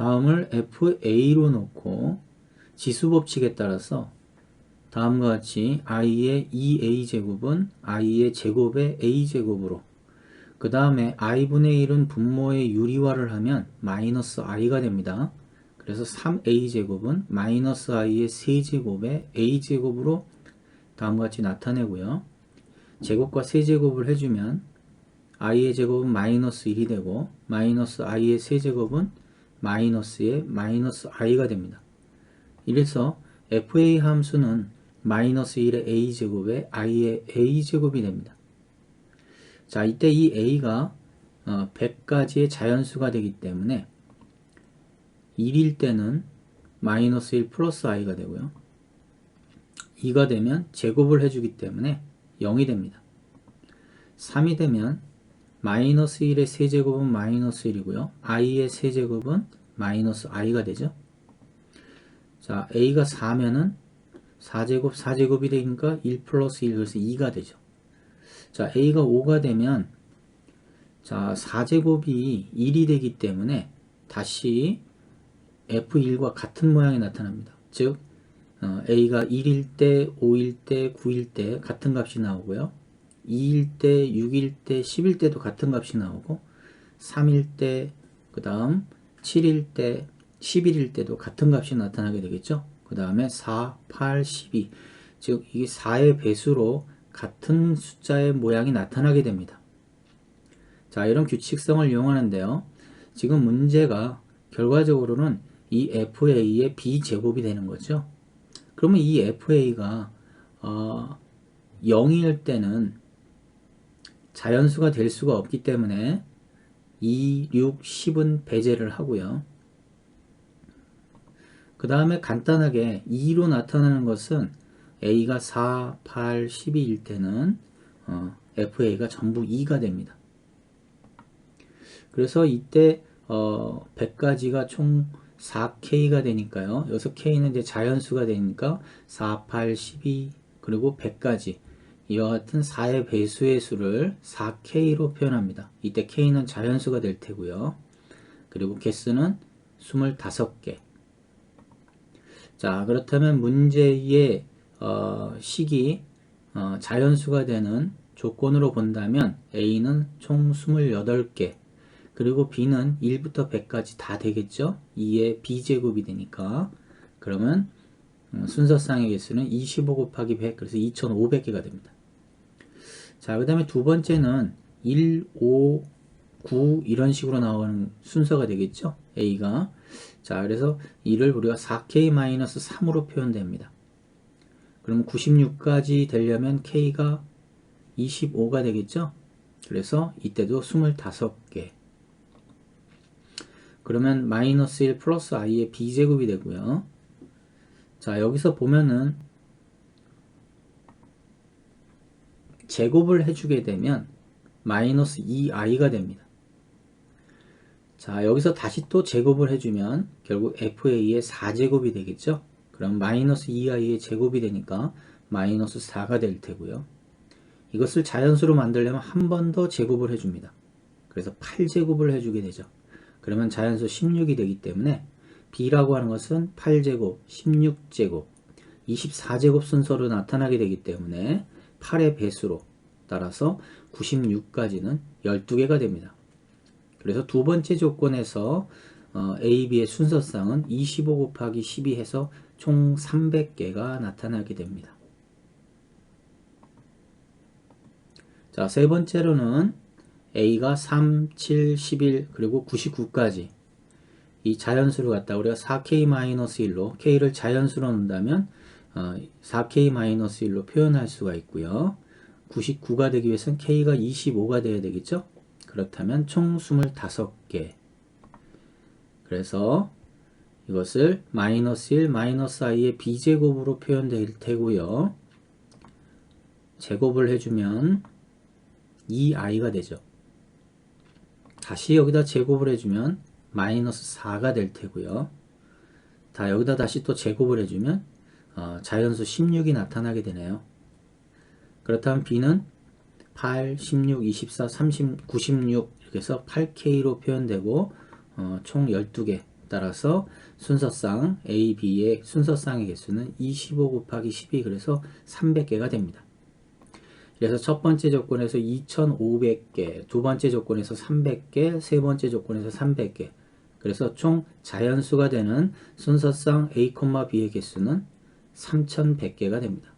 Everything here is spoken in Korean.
다음을 FA로 놓고 지수 법칙에 따라서 다음과 같이 i의 2a제곱은 i의 제곱의 a제곱으로 그 다음에 i분의 1은 분모의 유리화를 하면 마이너스 i가 됩니다. 그래서 3a제곱은 마이너스 i의 세제곱의 a제곱으로 다음과 같이 나타내고요. 제곱과 세제곱을 해주면 i의 제곱은 마이너스 1이 되고 마이너스 i의 세제곱은 마이너스의 마이너스 i가 됩니다. 이래서 fa 함수는 마이너스 1의 a제곱에 i의 a제곱이 됩니다. 자, 이때 이 a가 어, 100가지의 자연수가 되기 때문에 1일 때는 마이너스 1 플러스 i가 되고요. 2가 되면 제곱을 해주기 때문에 0이 됩니다. 3이 되면 마이너스 1의 세제곱은 마이너스 1이고요. i의 세제곱은 마이너스 i가 되죠. 자, a가 4면은 4제곱, 4제곱이 되니까 1 플러스 1, 그래서 2가 되죠. 자, a가 5가 되면 자, 4제곱이 1이 되기 때문에 다시 f1과 같은 모양이 나타납니다. 즉, 어, a가 1일 때, 5일 때, 9일 때 같은 값이 나오고요. 2일 때, 6일 때, 10일 때도 같은 값이 나오고 3일 때, 그 다음 7일 때, 11일 때도 같은 값이 나타나게 되겠죠. 그 다음에 4, 8, 12. 즉, 이게 4의 배수로 같은 숫자의 모양이 나타나게 됩니다. 자, 이런 규칙성을 이용하는데요. 지금 문제가 결과적으로는 이 FA의 B제곱이 되는 거죠. 그러면 이 FA가 어, 0일 때는 자연수가 될 수가 없기 때문에 2, 6, 10은 배제를 하고요. 그 다음에 간단하게 2로 나타나는 것은 A가 4, 8, 12일 때는 어, FA가 전부 2가 됩니다. 그래서 이때 어, 100가지가 총 4K가 되니까요. 여기서 K는 이제 자연수가 되니까 4, 8, 12 그리고 100까지 이와 같은 4의 배수의 수를 4K로 표현합니다. 이때 K는 자연수가 될 테고요. 그리고 개수는 25개. 자, 그렇다면 문제의 어, 식이 어, 자연수가 되는 조건으로 본다면 A는 총 28개, 그리고 B는 1부터 100까지 다 되겠죠? 2의 B제곱이 되니까. 그러면 어, 순서상의 개수는 25 곱하기 100, 그래서 2500개가 됩니다. 자, 그 다음에 두 번째는 1, 5, 9 이런 식으로 나오는 순서가 되겠죠? A가. 자, 그래서 이를 우리가 4K-3으로 표현됩니다. 그럼 96까지 되려면 K가 25가 되겠죠? 그래서 이때도 25개. 그러면 마이너스 1 플러스 i의 b제곱이 되고요. 자, 여기서 보면은 제곱을 해주게 되면 마이너스 2i가 됩니다. 자, 여기서 다시 또 제곱을 해주면 결국 fa의 4제곱이 되겠죠? 그럼 마이너스 2i의 제곱이 되니까 마이너스 4가 될 테고요. 이것을 자연수로 만들려면 한 번 더 제곱을 해줍니다. 그래서 8제곱을 해주게 되죠. 그러면 자연수 16이 되기 때문에 B라고 하는 것은 8제곱, 16제곱, 24제곱 순서로 나타나게 되기 때문에 8의 배수로 따라서 96까지는 12개가 됩니다. 그래서 두 번째 조건에서 어, A, B의 순서상은 25 곱하기 12 해서 총 300개가 나타나게 됩니다. 자, 세 번째로는 A가 3, 7, 11 그리고 99까지 이 자연수를 갖다 우리가 4K-1로 K를 자연수로 넣는다면 어, 4K-1로 표현할 수가 있고요. 99가 되기 위해서는 K가 25가 되어야 되겠죠? 그렇다면 총 25개 그래서 이것을 마이너스 1, 마이너스 i의 b제곱으로 표현될 테고요. 제곱을 해주면 2i가 되죠. 다시 여기다 제곱을 해주면 마이너스 4가 될 테고요. 다 여기다 다시 또 제곱을 해주면 어, 자연수 16이 나타나게 되네요. 그렇다면 b는 8, 16, 24, 30, 96 이렇게 해서 8K로 표현되고 어, 총 12개 따라서 순서상 A, B의 순서상의 개수는 25 곱하기 12 그래서 300개가 됩니다. 그래서 첫 번째 조건에서 2500개, 두 번째 조건에서 300개, 세 번째 조건에서 300개. 그래서 총 자연수가 되는 순서상 A, B의 개수는 3100개가 됩니다.